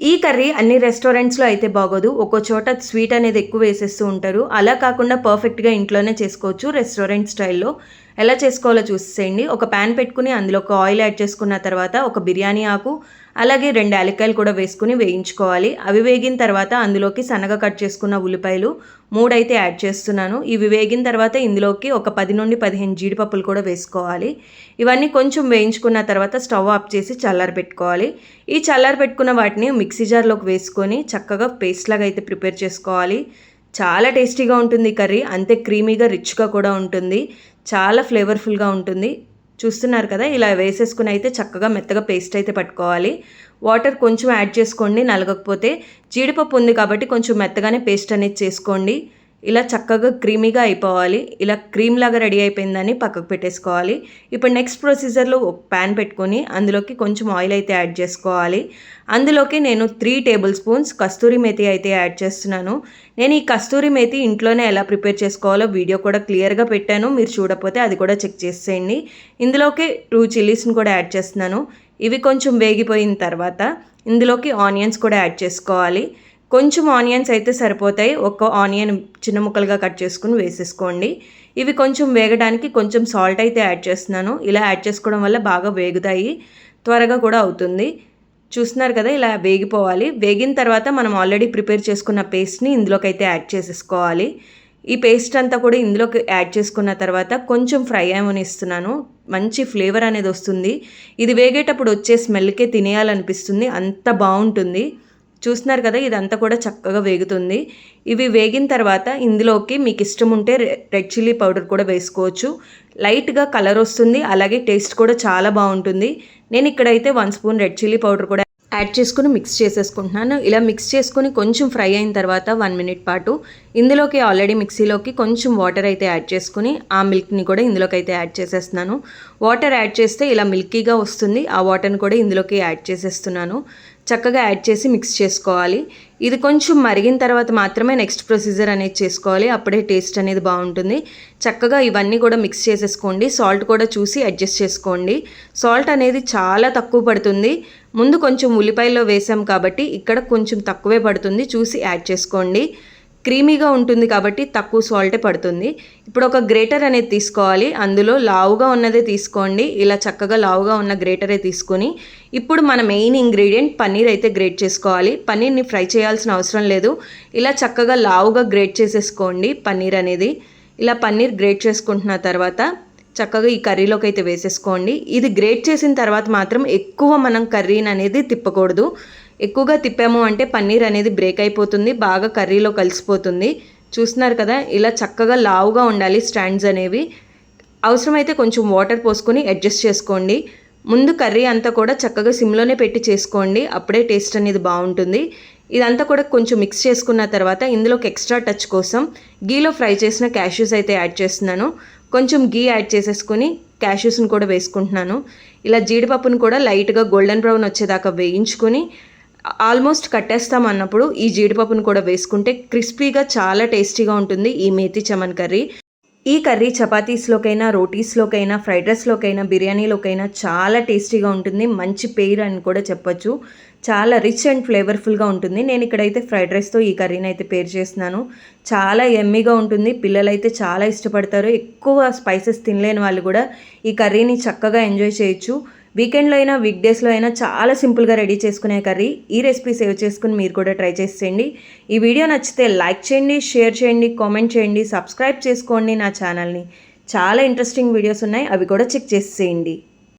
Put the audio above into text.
ఈ కర్రీ అన్ని రెస్టారెంట్స్లో అయితే బాగోదు. ఒక్కో చోట స్వీట్ అనేది ఎక్కువ వేసేస్తూ ఉంటారు. అలా కాకుండా పర్ఫెక్ట్గా ఇంట్లోనే చేసుకోవచ్చు రెస్టారెంట్ స్టైల్లో ఎలా చేసుకోవాలో చూసేయండి. ఒక ప్యాన్ పెట్టుకుని అందులో ఒక ఆయిల్ యాడ్ చేసుకున్న తర్వాత ఒక బిర్యానీ ఆకు అలాగే రెండు యాలక్కాయలు కూడా వేసుకుని వేయించుకోవాలి. అవి వేగిన తర్వాత అందులోకి సన్నగా కట్ చేసుకున్న ఉల్లిపాయలు మూడైతే యాడ్ చేస్తున్నాను. ఇవి వేగిన తర్వాత ఇందులోకి ఒక పది నుండి పదిహేను జీడిపప్పులు కూడా వేసుకోవాలి. ఇవన్నీ కొంచెం వేయించుకున్న తర్వాత స్టవ్ ఆఫ్ చేసి చల్లారి పెట్టుకోవాలి. ఈ చల్లారి పెట్టుకున్న వాటిని మిక్సీ జార్లోకి వేసుకొని చక్కగా పేస్ట్ లాగా అయితే ప్రిపేర్ చేసుకోవాలి. చాలా టేస్టీగా ఉంటుంది కర్రీ. అంతే క్రీమీగా రిచ్గా కూడా ఉంటుంది. చాలా ఫ్లేవర్ఫుల్గా ఉంటుంది. చూస్తున్నారు కదా ఇలా వేసేసుకుని అయితే చక్కగా మెత్తగా పేస్ట్ అయితే పట్టుకోవాలి. వాటర్ కొంచెం యాడ్ చేసుకోండి నలగకపోతే జీడిపప్పు ఉంది కాబట్టి కొంచెం మెత్తగానే పేస్ట్ అనేది చేసుకోండి. ఇలా చక్కగా క్రీమీగా అయిపోవాలి. ఇలా క్రీమ్ లాగా రెడీ అయిపోయిందని పక్కకు పెట్టేసుకోవాలి. ఇప్పుడు నెక్స్ట్ ప్రొసీజర్లో ఒక ప్యాన్ పెట్టుకొని అందులోకి కొంచెం ఆయిల్ అయితే యాడ్ చేసుకోవాలి. అందులోకి నేను three table spoons kasuri methi అయితే యాడ్ చేస్తున్నాను. నేను ఈ కస్తూరి మేతి ఇంట్లోనే ఎలా ప్రిపేర్ చేసుకోవాలో వీడియో కూడా క్లియర్గా పెట్టాను. మీరు చూడకపోతే అది కూడా చెక్ చేసేయండి. ఇందులోకి టూ చిల్లీస్ని కూడా యాడ్ చేస్తున్నాను. ఇవి కొంచెం వేగిపోయిన తర్వాత ఇందులోకి ఆనియన్స్ కూడా యాడ్ చేసుకోవాలి. కొంచెం ఆనియన్స్ అయితే సరిపోతాయి. ఒక్క ఆనియన్ చిన్న ముక్కలుగా కట్ చేసుకుని వేసేసుకోండి. ఇవి కొంచెం వేగడానికి కొంచెం సాల్ట్ అయితే యాడ్ చేస్తున్నాను. ఇలా యాడ్ చేసుకోవడం వల్ల బాగా వేగుతాయి. త్వరగా కూడా అవుతుంది. చూస్తున్నారు కదా ఇలా వేగిపోవాలి. వేగిన తర్వాత మనం ఆల్రెడీ ప్రిపేర్ చేసుకున్న పేస్ట్ని ఇందులోకి అయితే యాడ్ చేసేసుకోవాలి. ఈ పేస్ట్ అంతా కూడా ఇందులోకి యాడ్ చేసుకున్న తర్వాత కొంచెం ఫ్రై అయ్యమని ఇస్తున్నాను. మంచి ఫ్లేవర్ అనేది వస్తుంది. ఇది వేగేటప్పుడు వచ్చే స్మెల్కే తినేయాలనిపిస్తుంది. అంత బాగుంటుంది. చూస్తున్నారు కదా ఇదంతా కూడా చక్కగా వేగుతుంది. ఇవి వేగిన తర్వాత ఇందులోకి మీకు ఇష్టం ఉంటే రెడ్ చిల్లీ పౌడర్ కూడా వేసుకోవచ్చు. లైట్గా కలర్ వస్తుంది అలాగే టేస్ట్ కూడా చాలా బాగుంటుంది. నేను ఇక్కడైతే one spoon red chilli powder కూడా యాడ్ చేసుకుని మిక్స్ చేసేసుకుంటున్నాను. ఇలా మిక్స్ చేసుకుని కొంచెం ఫ్రై అయిన తర్వాత వన్ మినిట్ పాటు ఇందులోకి ఆల్రెడీ మిక్సీలోకి కొంచెం వాటర్ అయితే యాడ్ చేసుకుని ఆ మిల్క్ని కూడా ఇందులోకి అయితే యాడ్ చేసేస్తున్నాను. వాటర్ యాడ్ చేస్తే ఇలా మిల్కీగా వస్తుంది ఆ వాటర్ని కూడా ఇందులోకి యాడ్ చేసేస్తున్నాను. చక్కగా యాడ్ చేసి మిక్స్ చేసుకోవాలి. ఇది కొంచెం మరిగిన తర్వాత మాత్రమే నెక్స్ట్ ప్రొసీజర్ అనేది చేసుకోవాలి. అప్పుడే టేస్ట్ అనేది బాగుంటుంది. చక్కగా ఇవన్నీ కూడా మిక్స్ చేసేసుకోండి. సాల్ట్ కూడా చూసి అడ్జస్ట్ చేసుకోండి. సాల్ట్ అనేది చాలా తక్కువ పడుతుంది. ముందు కొంచెం ఉల్లిపాయలో వేసాం కాబట్టి ఇక్కడ కొంచెం తక్కువే పడుతుంది. చూసి యాడ్ చేసుకోండి. క్రీమీగా ఉంటుంది కాబట్టి తక్కువ సాల్టే పడుతుంది. ఇప్పుడు ఒక గ్రేటర్ అనేది తీసుకోవాలి. అందులో లావుగా ఉన్నదే తీసుకోండి. ఇలా చక్కగా లావుగా ఉన్న గ్రేటరే తీసుకొని ఇప్పుడు మన మెయిన్ ఇంగ్రీడియంట్ పన్నీర్ అయితే గ్రేట్ చేసుకోవాలి. పన్నీర్ని ఫ్రై చేయాల్సిన అవసరం లేదు. ఇలా చక్కగా లావుగా గ్రేట్ చేసేసుకోండి పన్నీర్ అనేది. ఇలా పన్నీర్ గ్రేట్ చేసుకుంటున్న తర్వాత చక్కగా ఈ కర్రీలోకి అయితే వేసేసుకోండి. ఇది గ్రేట్ చేసిన తర్వాత మాత్రం ఎక్కువ మనం కర్రీని అనేది తిప్పకూడదు. ఎక్కువగా తిప్పాము అంటే పన్నీర్ అనేది బ్రేక్ అయిపోతుంది బాగా కర్రీలో కలిసిపోతుంది. చూస్తున్నారు కదా ఇలా చక్కగా లావుగా ఉండాలి స్టాండ్స్ అనేవి. అవసరమైతే కొంచెం వాటర్ పోసుకొని అడ్జస్ట్ చేసుకోండి. ముందు కర్రీ అంతా కూడా చక్కగా సిమ్లోనే పెట్టి చేసుకోండి అప్పుడే టేస్ట్ అనేది బాగుంటుంది. ఇదంతా కూడా కొంచెం మిక్స్ చేసుకున్న తర్వాత ఇందులోకి ఎక్స్ట్రా టచ్ కోసం గీలో ఫ్రై చేసిన క్యాష్యూస్ అయితే యాడ్ చేస్తున్నాను. కొంచెం గీ యాడ్ చేసేసుకొని క్యాష్యూస్ని కూడా వేసుకుంటున్నాను. ఇలా జీడిపప్పును కూడా లైట్గా గోల్డెన్ బ్రౌన్ వచ్చేదాకా వేయించుకొని ఆల్మోస్ట్ కట్టేస్తాం అన్నప్పుడు ఈ జీడిపప్పును కూడా వేసుకుంటే క్రిస్పీగా చాలా టేస్టీగా ఉంటుంది ఈ మేతి చమన్ కర్రీ. ఈ కర్రీ చపాతీస్లోకైనా రోటీస్లోకైనా ఫ్రైడ్ రైస్లోకైనా బిర్యానీలోకైనా చాలా టేస్టీగా ఉంటుంది. మంచి పేరు అని కూడా చెప్పొచ్చు. చాలా రిచ్ అండ్ ఫ్లేవర్ఫుల్గా ఉంటుంది. నేను ఇక్కడైతే ఫ్రైడ్ రైస్తో ఈ కర్రీని అయితే పేరు చేస్తున్నాను. చాలా ఎమ్మీగా ఉంటుంది. పిల్లలైతే చాలా ఇష్టపడతారు. ఎక్కువ స్పైసెస్ తినలేని వాళ్ళు కూడా ఈ కర్రీని చక్కగా ఎంజాయ్ చేయొచ్చు. వీకెండ్లో అయినా వీక్ డేస్లో అయినా చాలా సింపుల్గా రెడీ చేసుకునే కర్రీ. ఈ రెసిపీ సేవ్ చేసుకుని మీరు కూడా ట్రై చేసేయండి ఈ వీడియో నచ్చితే లైక్ చేయండి షేర్ చేయండి కామెంట్ చేయండి సబ్స్క్రైబ్ చేసుకోండి నా ఛానల్ని. చాలా ఇంట్రెస్టింగ్ వీడియోస్ ఉన్నాయి అవి కూడా చెక్ చేసేయండి